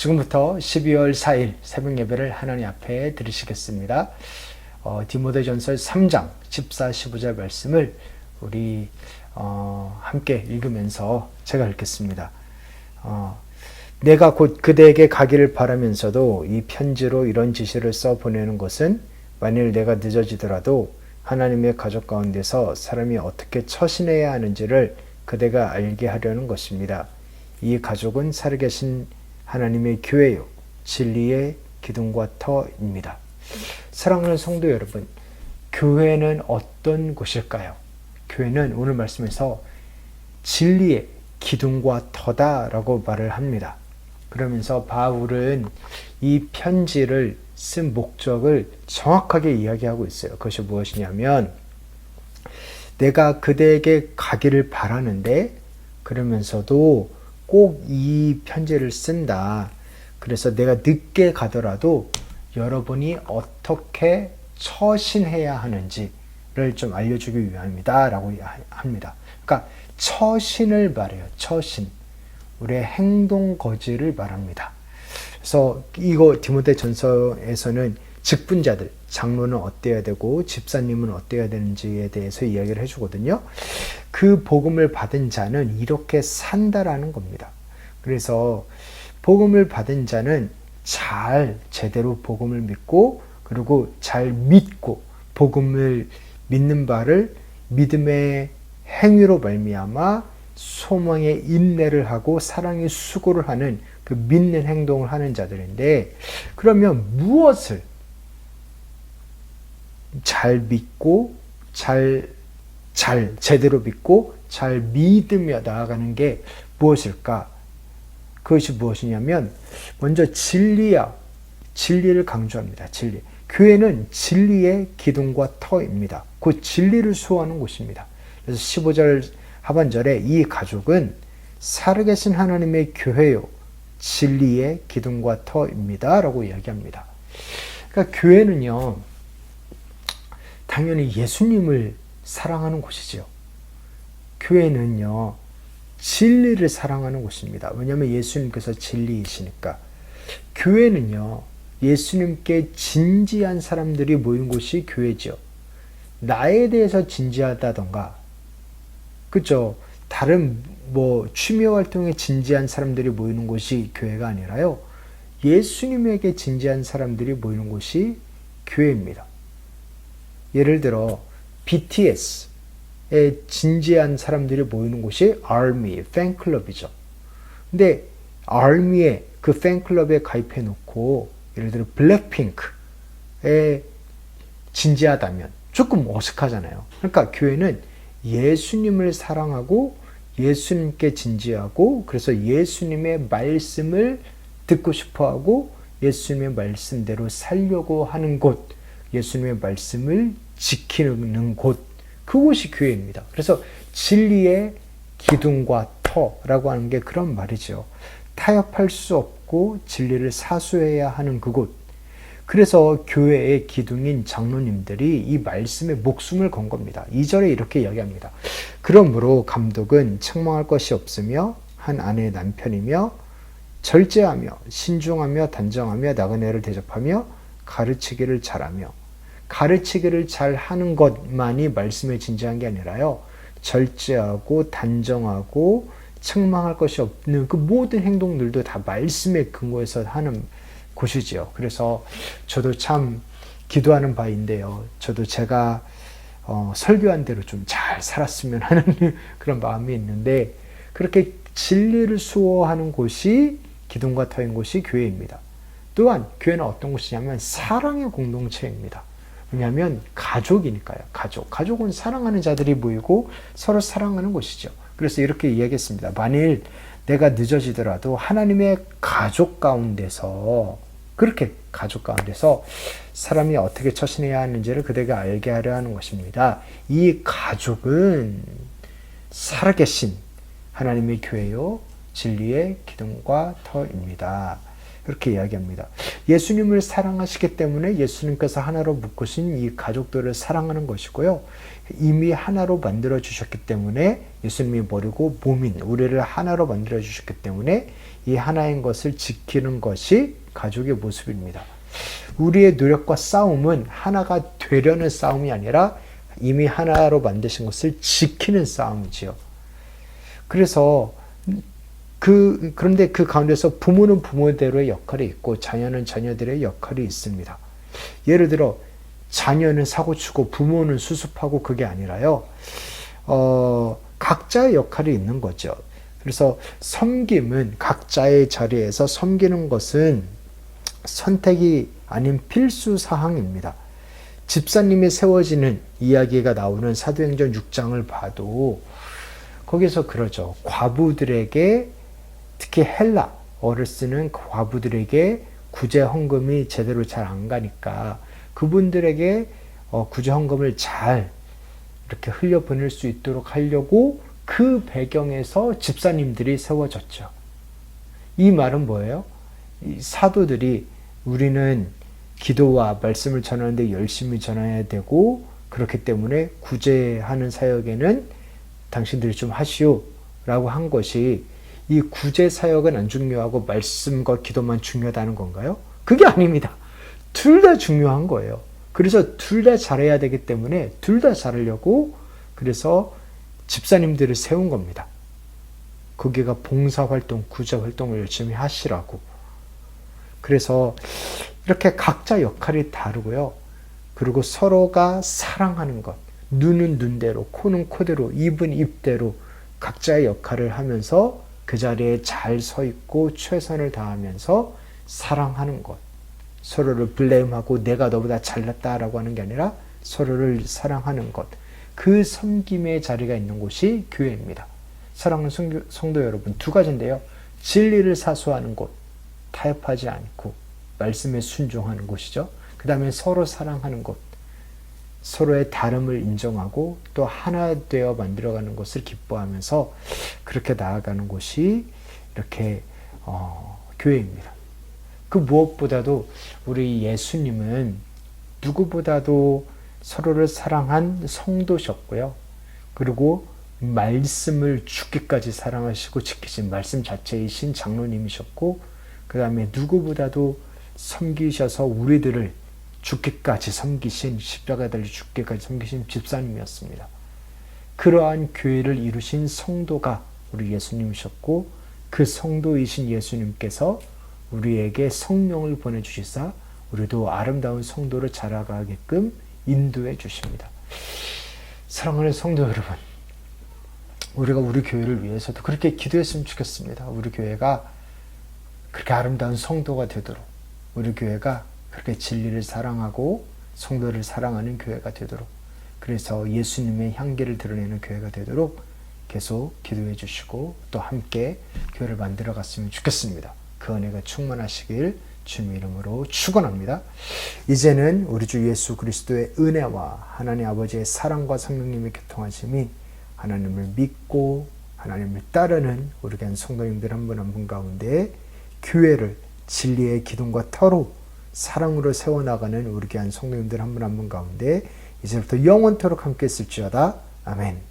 지금부터 12월 4일 새벽 예배를 하나님 앞에 드리시겠습니다. 어, 디모데전서 3장 14, 15절 말씀을 우리 어, 함께 읽으면서 제가 읽겠습니다. 어, 내가 곧 그대에게 가기를 바라면서도 이 편지로 이런 지시를 써 보내는 것은 만일 내가 늦어지더라도 하나님의 가족 가운데서 사람이 어떻게 처신해야 하는지를 그대가 알게 하려는 것입니다. 이 가족은 살아계신 하나님의 교회요, 진리의 기둥과 터입니다. 사랑하는 성도 여러분, 교회는 어떤 곳일까요? 교회는 오늘 말씀에서 진리의 기둥과 터다라고 말을 합니다. 그러면서 바울은 이 편지를 쓴 목적을 정확하게 이야기하고 있어요. 그것이 무엇이냐면, 내가 그대에게 가기를 바라는데, 그러면서도 꼭 이 편지를 쓴다. 그래서 내가 늦게 가더라도 여러분이 어떻게 처신해야 하는지를 좀 알려주기 위함이다. 라고 합니다. 그러니까 처신을 말해요. 처신. 우리의 행동 거지를 말합니다. 그래서 이거 디모데 전서에서는 직분자들, 장로는 어때야 되고 집사님은 어때야 되는지에 대해서 이야기를 해주거든요. 그 복음을 받은 자는 이렇게 산다라는 겁니다. 그래서 복음을 받은 자는 잘 제대로 복음을 믿고 그리고 잘 믿고 복음을 믿는 바를 믿음의 행위로 말미암아 소망의 인내를 하고 사랑의 수고를 하는 그 믿는 행동을 하는 자들인데 그러면 무엇을 잘 믿고 잘, 잘, 제대로 믿고 잘 믿으며 나아가는 게 무엇일까? 그것이 무엇이냐면, 먼저 진리야. 진리를 강조합니다. 진리. 교회는 진리의 기둥과 터입니다. 그 진리를 수호하는 곳입니다. 그래서 15절 하반절에 이 가족은 살아계신 하나님의 교회요. 진리의 기둥과 터입니다. 라고 이야기합니다. 그러니까 교회는요, 당연히 예수님을 사랑하는 곳이지요. 교회는요, 진리를 사랑하는 곳입니다. 왜냐하면 예수님께서 진리이시니까. 교회는요, 예수님께 진지한 사람들이 모인 곳이 교회죠. 나에 대해서 진지하다던가, 그죠? 다른 뭐 취미 활동에 진지한 사람들이 모이는 곳이 교회가 아니라요. 예수님에게 진지한 사람들이 모이는 곳이 교회입니다. 예를 들어 BTS에 진지한 사람들이 모이는 곳이 ARMY 팬클럽이죠. 근데 ARMY의 그 팬클럽에 가입해 놓고 예를 들어 블랙핑크에 진지하다면 조금 어색하잖아요. 그러니까 교회는 예수님을 사랑하고 예수님께 진지하고 그래서 예수님의 말씀을 듣고 싶어 하고 예수님의 말씀대로 살려고 하는 곳, 예수님의 말씀을 지키는 곳, 그곳이 교회입니다. 그래서 진리의 기둥과 터라고 하는 게 그런 말이죠. 타협할 수 없고 진리를 사수해야 하는 그곳. 그래서 교회의 기둥인 장로님들이 이 말씀에 목숨을 건 겁니다. 2절에 이렇게 이야기합니다. 그러므로 감독은 책망할 것이 없으며 한 아내의 남편이며 절제하며 신중하며 단정하며 나그네를 대접하며 가르치기를 잘하며 가르치기를 잘 하는 것만이 말씀에 진지한 게 아니라요. 절제하고 단정하고 책망할 것이 없는 그 모든 행동들도 다 말씀에 근거해서 하는 곳이지요. 그래서 저도 참 기도하는 바인데요. 저도 제가 어, 설교한 대로 좀 잘 살았으면 하는 그런 마음이 있는데 그렇게 진리를 수호하는 곳이 기둥과 터인 곳이 교회입니다. 또한 교회는 어떤 곳이냐면 사랑의 공동체입니다. 왜냐하면 가족이니까요. 가족. 가족은 사랑하는 자들이 모이고 서로 사랑하는 곳이죠. 그래서 이렇게 이야기했습니다. 만일 내가 늦어지더라도 하나님의 가족 가운데서 그렇게 가족 가운데서 사람이 어떻게 처신해야 하는지를 그대가 알게 하려 하는 것입니다. 이 가족은 살아계신 하나님의 교회요 진리의 기둥과 터입니다. 그렇게 이야기합니다. 예수님을 사랑하시기 때문에 예수님께서 하나로 묶으신 이 가족들을 사랑하는 것이고요. 이미 하나로 만들어 주셨기 때문에 예수님이 버리고 몸인 우리를 하나로 만들어 주셨기 때문에 이 하나인 것을 지키는 것이 가족의 모습입니다. 우리의 노력과 싸움은 하나가 되려는 싸움이 아니라 이미 하나로 만드신 것을 지키는 싸움이지요. 그래서 그 그런데 그 가운데서 부모는 부모대로의 역할이 있고 자녀는 자녀들의 역할이 있습니다. 예를 들어 자녀는 사고 치고 부모는 수습하고 그게 아니라요. 어, 각자의 역할이 있는 거죠. 그래서 섬김은 각자의 자리에서 섬기는 것은 선택이 아닌 필수 사항입니다. 집사님이 세워지는 이야기가 나오는 사도행전 6장을 봐도 거기서 그러죠. 과부들에게 특히 헬라어를 쓰는 과부들에게 구제 헌금이 제대로 잘 안 가니까 그분들에게 어, 구제 헌금을 잘 이렇게 흘려 보낼 수 있도록 하려고 그 배경에서 집사님들이 세워졌죠. 이 말은 뭐예요? 이 사도들이 우리는 기도와 말씀을 전하는데 열심히 전해야 되고 그렇기 때문에 구제하는 사역에는 당신들이 좀 하시오 라고 한 것이 이 구제 사역은 안 중요하고 말씀과 기도만 중요하다는 건가요? 그게 아닙니다. 둘 다 중요한 거예요. 그래서 둘 다 잘해야 되기 때문에 둘 다 잘하려고 그래서 집사님들을 세운 겁니다. 거기가 봉사활동, 구제활동을 열심히 하시라고. 그래서 이렇게 각자 역할이 다르고요. 그리고 서로가 사랑하는 것. 눈은 눈대로, 코는 코대로, 입은 입대로 각자의 역할을 하면서 그 자리에 잘 서 있고 최선을 다하면서 사랑하는 것. 서로를 블레임하고 내가 너보다 잘났다라고 하는 게 아니라 서로를 사랑하는 것. 그 섬김의 자리가 있는 곳이 교회입니다. 사랑하는 성도, 성도 여러분, 두 가지인데요. 진리를 사수하는 곳, 타협하지 않고 말씀에 순종하는 곳이죠. 그 다음에 서로 사랑하는 곳, 서로의 다름을 인정하고 또 하나 되어 만들어가는 것을 기뻐하면서 그렇게 나아가는 곳이 이렇게 어, 교회입니다. 그 무엇보다도 우리 예수님은 누구보다도 서로를 사랑한 성도셨고요. 그리고 말씀을 죽기까지 사랑하시고 지키신 말씀 자체이신 장로님이셨고, 그 다음에 누구보다도 섬기셔서 우리들을 죽기까지 섬기신 십자가 달리 죽기까지 섬기신 집사님이었습니다. 그러한 교회를 이루신 성도가 우리 예수님이셨고 그 성도이신 예수님께서 우리에게 성령을 보내주시사 우리도 아름다운 성도를 자라가게끔 인도해 주십니다. 사랑하는 성도 여러분, 우리가 우리 교회를 위해서도 그렇게 기도했으면 좋겠습니다. 우리 교회가 그렇게 아름다운 성도가 되도록, 우리 교회가 그렇게 진리를 사랑하고 성도를 사랑하는 교회가 되도록, 그래서 예수님의 향기를 드러내는 교회가 되도록 계속 기도해 주시고 또 함께 교회를 만들어 갔으면 좋겠습니다. 그 은혜가 충만하시길 주님 이름으로 축원합니다. 이제는 우리 주 예수 그리스도의 은혜와 하나님 아버지의 사랑과 성령님의 교통하심이 하나님을 믿고 하나님을 따르는 우리 간 성도님들 한 분 한 분 가운데 교회를 진리의 기둥과 터로 사랑으로 세워나가는 우리 교한 성도님들 한 분 한 분 가운데 이제부터 영원토록 함께 있을지어다. 아멘.